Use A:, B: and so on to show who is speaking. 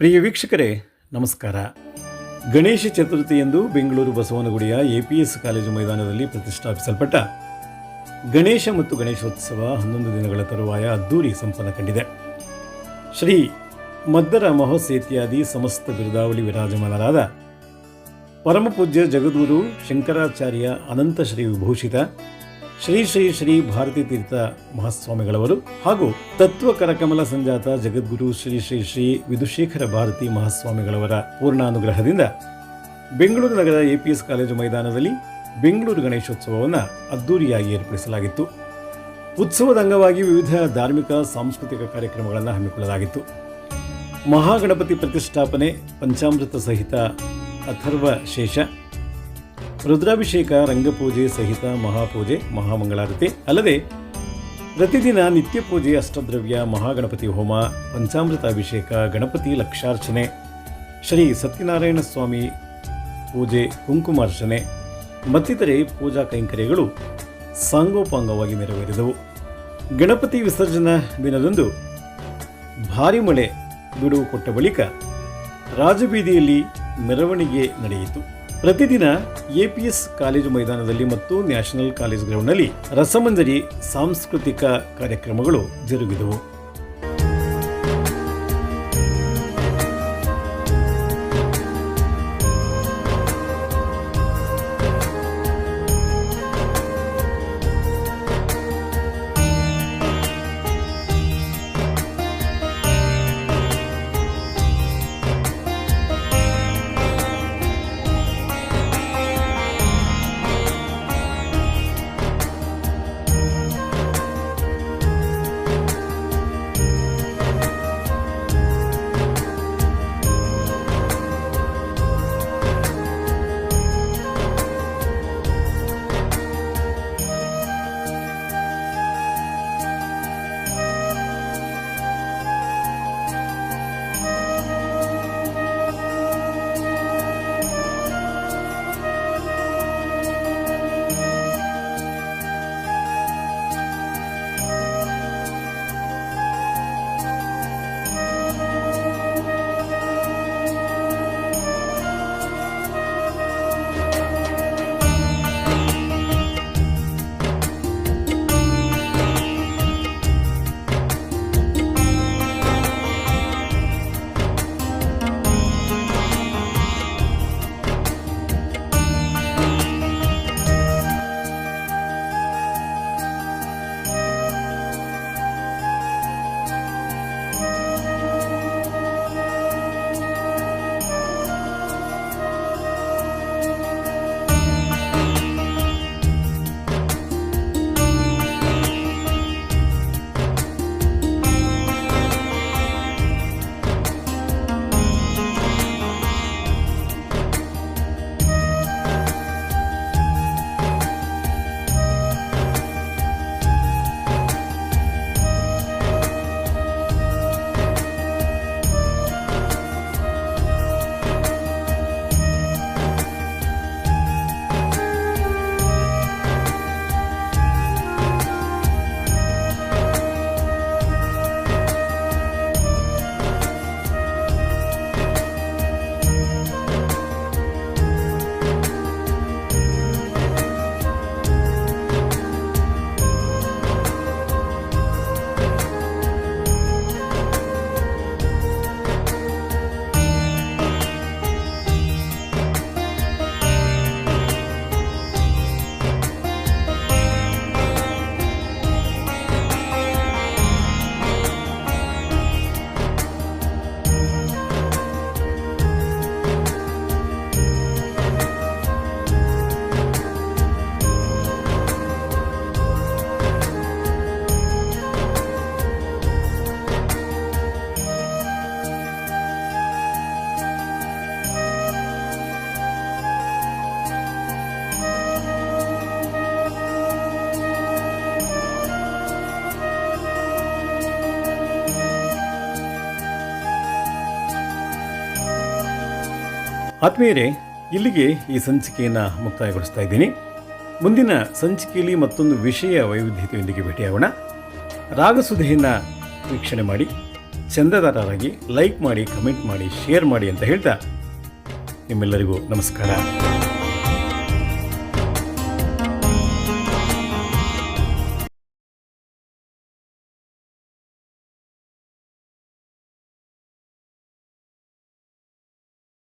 A: ಪ್ರಿಯ ವೀಕ್ಷಕರೇ, ನಮಸ್ಕಾರ. ಗಣೇಶ ಚತುರ್ಥಿಯಂದು ಬೆಂಗಳೂರು ಬಸವನಗುಡಿಯ ಎಪಿಎಸ್ ಕಾಲೇಜು ಮೈದಾನದಲ್ಲಿ ಪ್ರತಿಷ್ಠಾಪಿಸಲ್ಪಟ್ಟ ಗಣೇಶ ಮತ್ತು ಗಣೇಶೋತ್ಸವ ಹನ್ನೊಂದು ದಿನಗಳ ತರುವಾಯ ಅದ್ದೂರಿ ಸಂಪನ್ನ ಕಂಡಿದೆ. ಶ್ರೀ ಮದ್ದರ ಮಹೋತ್ಸೇತ್ಯಾದಿ ಸಮಸ್ತ ಬಿರುದಾವಳಿ ವಿರಾಜಮಾನರಾದ ಪರಮಪೂಜ್ಯ ಜಗದೂರು ಶಂಕರಾಚಾರ್ಯ ಅನಂತ ಶ್ರೀ ವಿಭೂಷಿತ ಶ್ರೀ ಶ್ರೀ ಶ್ರೀ ಭಾರತೀ ತೀರ್ಥ ಮಹಾಸ್ವಾಮಿಗಳವರು ಹಾಗೂ ತತ್ವ ಕರಕಮಲ ಸಂಜಾತ ಜಗದ್ಗುರು ಶ್ರೀ ಶ್ರೀ ಶ್ರೀ ವಿಧುಶೇಖರ ಭಾರತಿ ಮಹಾಸ್ವಾಮಿಗಳವರ ಪೂರ್ಣಾನುಗ್ರಹದಿಂದ ಬೆಂಗಳೂರು ನಗರದ ಎಪಿಎಸ್ ಕಾಲೇಜು ಮೈದಾನದಲ್ಲಿ ಬೆಂಗಳೂರು ಗಣೇಶೋತ್ಸವವನ್ನು ಅದ್ದೂರಿಯಾಗಿ ಏರ್ಪಡಿಸಲಾಗಿತ್ತು. ಉತ್ಸವದ ಅಂಗವಾಗಿ ವಿವಿಧ ಧಾರ್ಮಿಕ, ಸಾಂಸ್ಕೃತಿಕ ಕಾರ್ಯಕ್ರಮಗಳನ್ನು ಹಮ್ಮಿಕೊಳ್ಳಲಾಗಿತ್ತು. ಮಹಾಗಣಪತಿ ಪ್ರತಿಷ್ಠಾಪನೆ, ಪಂಚಾಮೃತ ಸಹಿತ ಅಥರ್ವ ಶೇಷ ರುದ್ರಾಭಿಷೇಕ, ರಂಗಪೂಜೆ ಸಹಿತ ಮಹಾಪೂಜೆ, ಮಹಾಮಂಗಳಾರತಿ. ಅಲ್ಲದೆ ಪ್ರತಿದಿನ ನಿತ್ಯ ಪೂಜೆ, ಅಷ್ಟದ್ರವ್ಯ, ಮಹಾಗಣಪತಿ ಹೋಮ ಪಂಚಾಮೃತ ಅಭಿಷೇಕ ಗಣಪತಿ ಲಕ್ಷಾರ್ಚನೆ, ಶ್ರೀ ಸತ್ಯನಾರಾಯಣ ಸ್ವಾಮಿ ಪೂಜೆ, ಕುಂಕುಮಾರ್ಚನೆ, ಮತ್ತಿತರೆ ಪೂಜಾ ಕೈಂಕರ್ಯಗಳು ಸಾಂಗೋಪಾಂಗವಾಗಿ ನೆರವೇರಿದವು. ಗಣಪತಿ ವಿಸರ್ಜನಾ ದಿನದಂದು ಭಾರಿ ಮಳೆ ಬಿಡುವು ಕೊಟ್ಟ ಬಳಿಕ ರಾಜಬೀದಿಯಲ್ಲಿ ಮೆರವಣಿಗೆ ನಡೆಯಿತು. ಪ್ರತಿದಿನ ಎಪಿಎಸ್ ಕಾಲೇಜು ಮೈದಾನದಲ್ಲಿ ಮತ್ತು ನ್ಯಾಷನಲ್ ಕಾಲೇಜ್ ಗ್ರೌಂಡ್ನಲ್ಲಿ ರಸಮಂಜರಿ ಸಾಂಸ್ಕೃತಿಕ ಕಾರ್ಯಕ್ರಮಗಳು ಜರುಗಿದವು. ಆತ್ಮೀಯರೇ, ಇಲ್ಲಿಗೆ ಈ ಸಂಚಿಕೆಯನ್ನು ಮುಕ್ತಾಯಗೊಳಿಸ್ತಾ ಇದ್ದೀನಿ. ಮುಂದಿನ ಸಂಚಿಕೆಯಲ್ಲಿ ಮತ್ತೊಂದು ವಿಷಯ ವೈವಿಧ್ಯತೆಯೊಂದಿಗೆ ಭೇಟಿಯಾಗೋಣ. ರಾಗಸುಧೆಯನ್ನು ವೀಕ್ಷಣೆ ಮಾಡಿ, ಚಂದದಾರರಾಗಿ ಲೈಕ್ ಮಾಡಿ, ಕಮೆಂಟ್ ಮಾಡಿ, ಶೇರ್ ಮಾಡಿ ಅಂತ ಹೇಳ್ತಾ ನಿಮ್ಮೆಲ್ಲರಿಗೂ ನಮಸ್ಕಾರ.